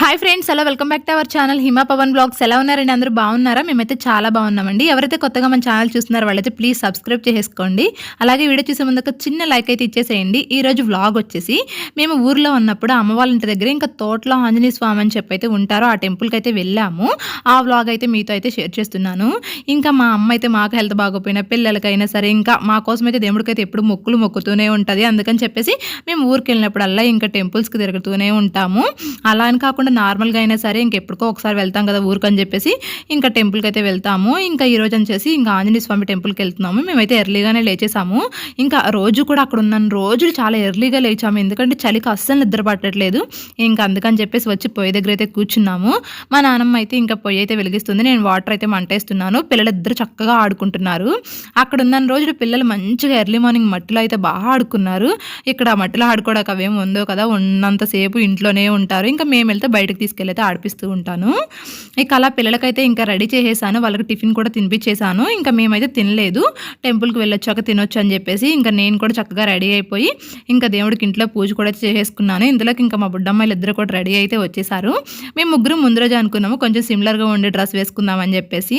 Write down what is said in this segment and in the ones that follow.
Hi friends hello welcome back to our channel Hima Pavan blogs ఎలా ఉన్నారండి? అందరూ బాగున్నారా? మేమైతే చాలా బాగున్నామండి. ఎవరైతే కొత్తగా మన ఛానల్ చూస్తున్నారో వాళ్ళైతే ప్లీజ్ సబ్స్క్రైబ్ చేసుకోండి అలాగే వీడియో చూసే ముందు ఒక చిన్న లైక్ అయితే ఇచ్చేసేయండి. ఈరోజు వ్లాగ్ వచ్చేసి మేము ఊర్లో ఉన్నప్పుడు అమ్మ వాళ్ళ ఇంటి దగ్గర ఇంకా తోటలో ఆంజనేయ స్వామి అని చెప్పి అయితే ఉంటారో ఆ టెంపుల్కి అయితే వెళ్ళాము. ఆ వ్లాగ్ అయితే మీతో అయితే షేర్ చేస్తున్నాను. ఇంకా మా అమ్మ అయితే మాకు హెల్త్ బాగోపోయినా పిల్లలకైనా సరే ఇంకా మా కోసం అయితే దేవుడికి అయితే ఎప్పుడు మొక్కులు మొక్కుతూనే ఉంటుంది. అందుకని చెప్పేసి మేము ఊరికి వెళ్ళినప్పుడల్లా ఇంకా టెంపుల్స్కి తిరుగుతూనే ఉంటాము. అలా అని కాకుండా నార్మల్గా అయినా సరే ఇంకెప్పుడుకో ఒకసారి వెళ్తాం కదా ఊరికని చెప్పేసి ఇంకా టెంపుల్కి అయితే వెళ్తాము. ఇంకా ఈ రోజు వచ్చేసి ఇంకా ఆంజనేయ స్వామి టెంపుల్కి వెళ్తున్నాము. మేమైతే ఎర్లీగానే లేచేసాము. ఇంకా రోజు కూడా అక్కడ ఉన్న రోజులు చాలా ఎర్లీగా లేచాము. ఎందుకంటే చలికి అస్సలు నిద్ర పట్టట్లేదు. ఇంకా అందుకని చెప్పేసి వచ్చి పొయ్యి దగ్గర అయితే కూర్చున్నాము. మా నాన్నమ్మ అయితే ఇంకా పొయ్యి అయితే వెలిగిస్తుంది. నేను వాటర్ అయితే మంటేస్తున్నాను. పిల్లలిద్దరు చక్కగా ఆడుకుంటున్నారు. అక్కడ ఉన్న రోజులు పిల్లలు మంచిగా ఎర్లీ మార్నింగ్ మట్టిలో అయితే బాగా ఆడుకున్నారు. ఇక్కడ మట్టిలో ఆడుకోవడానికి అవేం ఉందో కదా. ఉన్నంతసేపు ఇంట్లోనే ఉంటారు. ఇంకా మేము వెళ్తే బయటకు తీసుకెళ్ళి ఆడిపిస్తూ ఉంటాను. ఇక అలా పిల్లలకైతే ఇంకా రెడీ చేసేసాను. వాళ్ళకి టిఫిన్ కూడా తినిపించేసాను. ఇంకా మేమైతే తినలేదు. టెంపుల్కి వెళ్ళొచ్చాక తినొచ్చు అని చెప్పేసి ఇంకా నేను కూడా చక్కగా రెడీ అయిపోయి ఇంకా దేవుడికి ఇంట్లో పూజ కూడా చేసేసుకున్నాను. ఇందులోకి ఇంకా మా బుడ్డమ్మాయిలు ఇద్దరు కూడా రెడీ అయితే వచ్చేసారు. మేము ముగ్గురు ముందు రోజు అనుకున్నాము. కొంచెం సిమిలర్గా ఉండే డ్రెస్ వేసుకుందామని చెప్పేసి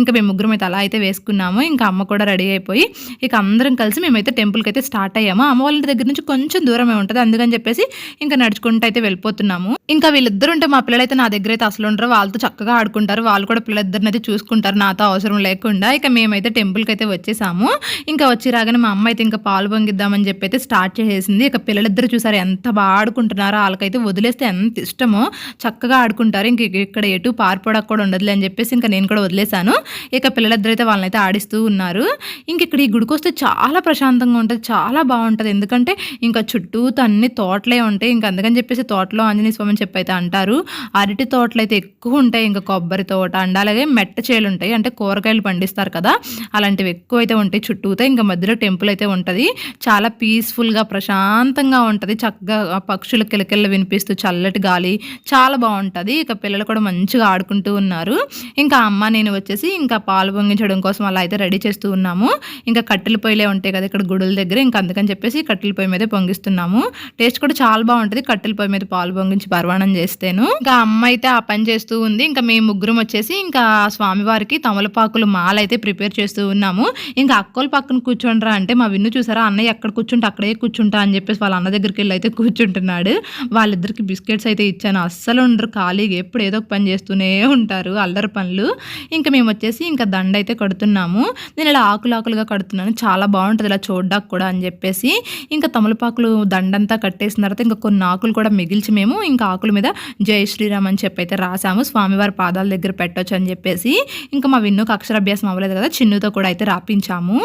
ఇంకా మేము ముగ్గురం అయితే అలా అయితే వేసుకున్నాము. ఇంకా అమ్మ కూడా రెడీ అయిపోయి ఇక అందరం కలిసి మేమైతే టెంపుల్కి అయితే స్టార్ట్ అయ్యాము. అమ్మ వాళ్ళ దగ్గర నుంచి కొంచెం దూరమే ఉంటుంది. అందుకని చెప్పేసి ఇంకా నడుచుకుంటూ అయితే వెళ్ళిపోతున్నాము. ఇంకా వీళ్ళు ఉంటే మా పిల్లలైతే నా దగ్గర అయితే అసలు ఉండరు. వాళ్ళతో చక్కగా ఆడుకుంటారు. వాళ్ళు కూడా పిల్లలిద్దరిని అయితే చూసుకుంటారు. నాతో అవసరం లేకుండా. ఇక మేమైతే టెంపుల్కి అయితే వచ్చేసాము. ఇంకా వచ్చి రాగానే మా అమ్మ అయితే ఇంకా పాలు పొంగిద్దామని చెప్పి అయితే స్టార్ట్ చేసేసింది. ఇక పిల్లలిద్దరు చూసారు ఎంత బాగా ఆడుకుంటున్నారో. వాళ్ళకైతే వదిలేస్తే ఎంత ఇష్టమో. చక్కగా ఆడుకుంటారు. ఇంక ఇక్కడ ఎటు పారిపోవడానికి కూడా ఉండదులే అని చెప్పేసి ఇంకా నేను కూడా వదిలేశాను. ఇక పిల్లలిద్దరు అయితే వాళ్ళనైతే ఆడిస్తూ ఉన్నారు. ఇంక ఇక్కడ ఈ గుడికి వస్తే చాలా ప్రశాంతంగా ఉంటుంది. చాలా బాగుంటుంది. ఎందుకంటే ఇంకా చుట్టూ అన్ని తోటలే ఉంటాయి. ఇంకా అందుకని చెప్పేసి తోటలో ఆంజనేయ స్వామి చెప్పి అయితే అంటారు. అరటి తోటలు అయితే ఎక్కువ ఉంటాయి. ఇంకా కొబ్బరి తోట అండ్ అలాగే మెట్ట చేలు ఉంటాయి. అంటే కూరగాయలు పండిస్తారు కదా. అలాంటివి ఎక్కువ అయితే ఉంటాయి. చుట్టూతో ఇంకా మధ్యలో టెంపుల్ అయితే ఉంటుంది. చాలా పీస్ఫుల్గా ప్రశాంతంగా ఉంటుంది. చక్కగా పక్షుల కిలకిల్ల వినిపిస్తూ చల్లటి గాలి చాలా బాగుంటుంది. ఇక పిల్లలు కూడా మంచిగా ఆడుకుంటూ ఉన్నారు. ఇంకా అమ్మ నేను వచ్చేసి ఇంకా పాలు పొంగించడం కోసం అలా అయితే రెడీ చేస్తూ ఉన్నాము. ఇంకా కట్టెల పొయ్యిలే ఉంటాయి కదా ఇక్కడ గుడుల దగ్గర. ఇంకా అందుకని చెప్పేసి కట్టెల పొయ్యి మీద పొంగిస్తున్నాము. టేస్ట్ కూడా చాలా బాగుంటుంది. కట్టెల పొయ్యి మీద పాలు పొంగించి పర్వాణం చేస్తేను ఇంకా అమ్మ అయితే ఆ పని చేస్తూ ఉంది. ఇంకా మేము ముగ్గురం వచ్చేసి ఇంకా స్వామివారికి తమలపాకులు మాల అయితే ప్రిపేర్ చేస్తూ ఉన్నాము. ఇంకా అక్కోల పక్కన కూర్చోండ్రా అంటే మా విన్ను చూసారా? అన్నయ్య ఎక్కడ కూర్చుంటే? అక్కడే కూర్చుంటా? అని చెప్పేసి వాళ్ళ అన్న దగ్గరికి వెళ్ళి అయితే కూర్చుంటున్నాడు. వాళ్ళిద్దరికి బిస్కెట్స్ అయితే ఇచ్చాను. అస్సలు ఉండరు. ఖాళీగా ఎప్పుడు ఏదో ఒక పని చేస్తూనే ఉంటారు. అల్లరి పనులు. ఇంకా మేము వచ్చేసి ఇంకా దండ అయితే కడుతున్నాము. నేను ఇలా ఆకులు ఆకులుగా కడుతున్నాను. చాలా బాగుంటుంది. ఇలా చూడడానికి కూడా అని చెప్పేసి. ఇంకా తమలపాకులు దండంతా కట్టేసిన తర్వాత ఇంకా కొన్ని ఆకులు కూడా మిగిల్చి మేము ఇంకా ఆకుల మీద జై శ్రీరామ్ అని చెప్పి అయితే రాసాము స్వామివారి పాదాల దగ్గర పెట్టొచ్చు అని చెప్పేసి ఇంకా మా విన్నుకు అక్షరాభ్యాసం అవ్వలేదు కదా చిన్నుతో కూడా అయితే రాపించాము.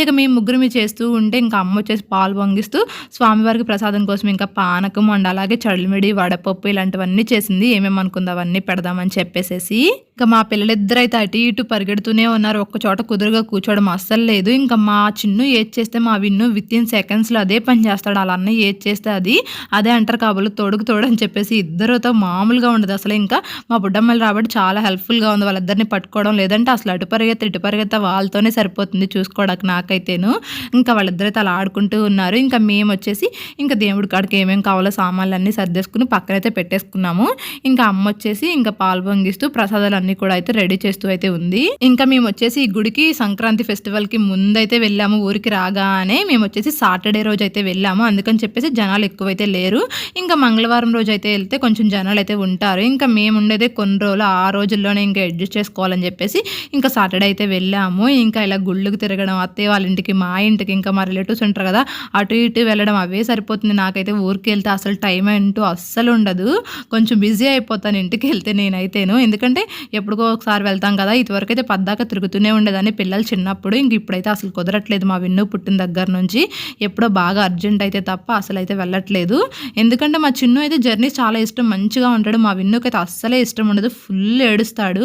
ఇక మేము ముగ్గురు మీ చేస్తూ ఉంటే ఇంకా అమ్మ వచ్చేసి పాలు పొంగిస్తూ స్వామివారికి ప్రసాదం కోసం ఇంకా పానకం అండ్ అలాగే చడిమిడి వడపప్పు ఇలాంటివన్నీ చేసింది. ఏమేమి అనుకుంది అవన్నీ పెడదామని చెప్పేసేసి ఇంకా మా పిల్లలిద్దరు అయితే అటు ఇటు పరిగెడుతూనే ఉన్నారు. ఒక్క చోట కుదురుగా కూర్చోవడం అస్సలు లేదు. ఇంకా మా చిన్ను ఏది చేస్తే మా విన్ను విత్ ఇన్ సెకండ్స్లో అదే పని చేస్తాడు. అలా అన్న ఏది చేస్తే అది అదే అంటారు కాబోలు తోడుకు తోడు అని చెప్పేసి ఇద్దరుతో మామూలుగా ఉండదు. అసలు ఇంకా మా బుడ్డమ్మలు రాబట్టి చాలా హెల్ప్ఫుల్గా ఉంది. వాళ్ళిద్దరిని పట్టుకోవడం లేదంటే అసలు అటు పరిగెత్త ఇటు పరిగెత్త వాళ్ళతోనే సరిపోతుంది చూసుకోవడానికి నాకైతేను. ఇంకా వాళ్ళిద్దరైతే అలా ఆడుకుంటూ ఉన్నారు. ఇంకా మేము వచ్చేసి ఇంకా దేవుడి కాడికి ఏమేమి కావాలో సామాన్లు అన్నీ సర్దేసుకుని పక్కనైతే పెట్టేసుకున్నాము. ఇంకా అమ్మ వచ్చేసి ఇంకా పాలు పొంగిస్తూ ప్రసాదాలు అన్ని కూడా అయితే రెడీ చేస్తూ అయితే ఉంది. ఇంకా మేము వచ్చేసి ఈ గుడికి సంక్రాంతి ఫెస్టివల్కి ముందైతే వెళ్ళాము. ఊరికి రాగానే మేము వచ్చేసి సాటర్డే రోజు అయితే వెళ్ళాము. అందుకని చెప్పేసి జనాలు ఎక్కువైతే లేరు. ఇంకా మంగళవారం రోజు అయితే వెళ్తే కొంచెం జనాలు అయితే ఉంటారు. ఇంకా మేము ఉండేదే కొన్ని రోజులు ఆ రోజుల్లోనే ఇంకా అడ్జస్ట్ చేసుకోవాలని చెప్పేసి ఇంకా సాటర్డే అయితే వెళ్ళాము. ఇంకా ఇలా గుళ్ళకు తిరగడం అత్తయ్య వాళ్ళ ఇంటికి మా ఇంటికి ఇంకా మా రిలేటివ్స్ ఉంటారు కదా అటు ఇటు వెళ్ళడం అవే సరిపోతుంది. నాకైతే ఊరికి వెళ్తే అసలు టైం అంటూ అస్సలు ఉండదు. కొంచెం బిజీ అయిపోతాను ఇంటికి వెళ్తే నేనైతేను. ఎందుకంటే ఎప్పుడుకో ఒకసారి వెళ్తాం కదా ఇదివరకు అయితే పద్దాక తిరుగుతూనే ఉండేదాన్ని. పిల్లలు చిన్నప్పుడు ఇంక ఇప్పుడైతే అసలు కుదరట్లేదు మా విన్ను పుట్టిన దగ్గర నుంచి. ఎప్పుడో బాగా అర్జెంట్ అయితే తప్ప అసలు అయితే వెళ్ళట్లేదు. ఎందుకంటే మా చిన్ను అయితే జర్నీ చాలా ఇష్టం. మంచిగా ఉంటాడు. మా విన్నుకైతే అస్సలే ఇష్టం ఉండదు. ఫుల్ ఏడుస్తాడు.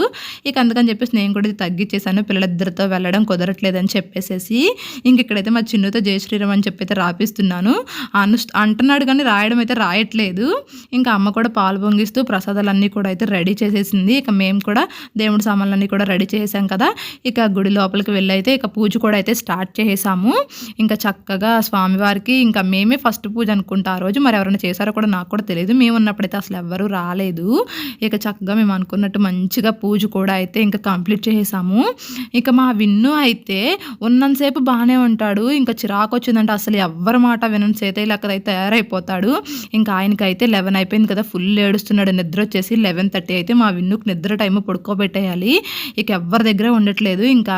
ఇక అందుకని చెప్పేసి నేను కూడా ఇది తగ్గించేసాను పిల్లలిద్దరితో వెళ్ళడం కుదరట్లేదని చెప్పేసేసి ఇంక ఇక్కడైతే మా చిన్నుతో జయశ్రీరామ్ అని చెప్పి అయితే రాపిస్తున్నాను. అను అంటున్నాడు కానీ రాయడం అయితే రాయట్లేదు. ఇంకా అమ్మ కూడా పాలు పొంగిస్తూ ప్రసాదాలన్నీ కూడా అయితే రెడీ చేసేసింది. ఇక మేము కూడా దేవుడి సామాన్లన్నీ కూడా రెడీ చేసాం కదా. ఇక గుడి లోపలికి వెళ్ళి అయితే ఇక పూజ కూడా అయితే స్టార్ట్ చేసేసాము. ఇంకా చక్కగా స్వామివారికి ఇంకా మేమే ఫస్ట్ పూజ అనుకుంటా ఆ రోజు. మరి ఎవరైనా చేశారో కూడా నాకు కూడా తెలియదు మేము ఉన్నప్పుడైతే అసలు ఎవ్వరూ రాలేదు. ఇక చక్కగా మేము అనుకున్నట్టు మంచిగా పూజ కూడా అయితే ఇంకా కంప్లీట్ చేసేసాము. ఇక మా విన్ను అయితే ఉన్నంతసేపు బాగానే ఉంటాడు. ఇంకా చిరాకు వచ్చిందంటే అసలు ఎవ్వరి మాట వినని. చేతే లెక్క అయితే తయారైపోతాడు. ఇంకా ఆయనకైతే లెవెన్ అయిపోయింది కదా. ఫుల్ ఏడుస్తున్నాడు. నిద్ర వచ్చేసి లెవెన్ థర్టీ అయితే మా విన్నుకు నిద్ర టైం పడుకోబెట్టేయాలి. ఇక ఎవ్వరి దగ్గర ఉండట్లేదు. ఇంకా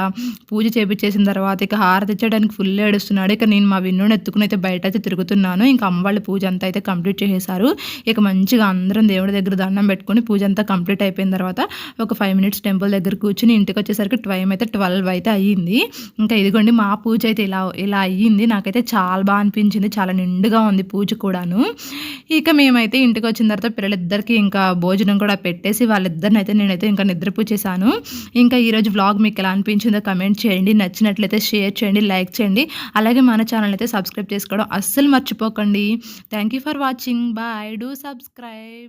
పూజ చేపించేసిన తర్వాత ఇక హారతి ఇచ్చడానికి ఫుల్ ఏడుస్తున్నాడు. ఇక నేను మా విన్నుని ఎత్తుకుని అయితే బయట అయితే తిరుగుతున్నాను. ఇంకా అమ్మ వాళ్ళ పూజ అంతా అయితే కంప్లీట్ చేసేసారు ఇక మంచిగా అందరం దేవుడి దగ్గర దండం పెట్టుకొని పూజ అంతా కంప్లీట్ అయిపోయిన తర్వాత ఒక ఫైవ్ మినిట్స్ టెంపుల్ దగ్గర కూర్చుని ఇంటికి వచ్చేసరికి టైం అయితే ట్వెల్వ్ అయితే అయ్యింది. ఇంకా ఇదిగోండి మా పూజ అయితే ఇలా ఇలా అయ్యింది. నాకైతే చాలా బాగా అనిపించింది. చాలా నిండుగా ఉంది పూజ కూడాను. ఇక మేమైతే ఇంటికి వచ్చిన తర్వాత పిల్లలిద్దరికి ఇంకా భోజనం కూడా పెట్టేసి వాళ్ళిద్దరిని అయితే నేనైతే ఇంకా నిద్రపూచేశాను ఇంకా ఈరోజు వ్లాగ్ మీకు ఎలా అనిపించిందో కమెంట్ చేయండి. నచ్చినట్లయితే షేర్ చేయండి లైక్ చేయండి. అలాగే మన ఛానల్ అయితే సబ్స్క్రైబ్ చేసుకోవడం అస్సలు మర్చిపోకండి. Thank you for watching bye do subscribe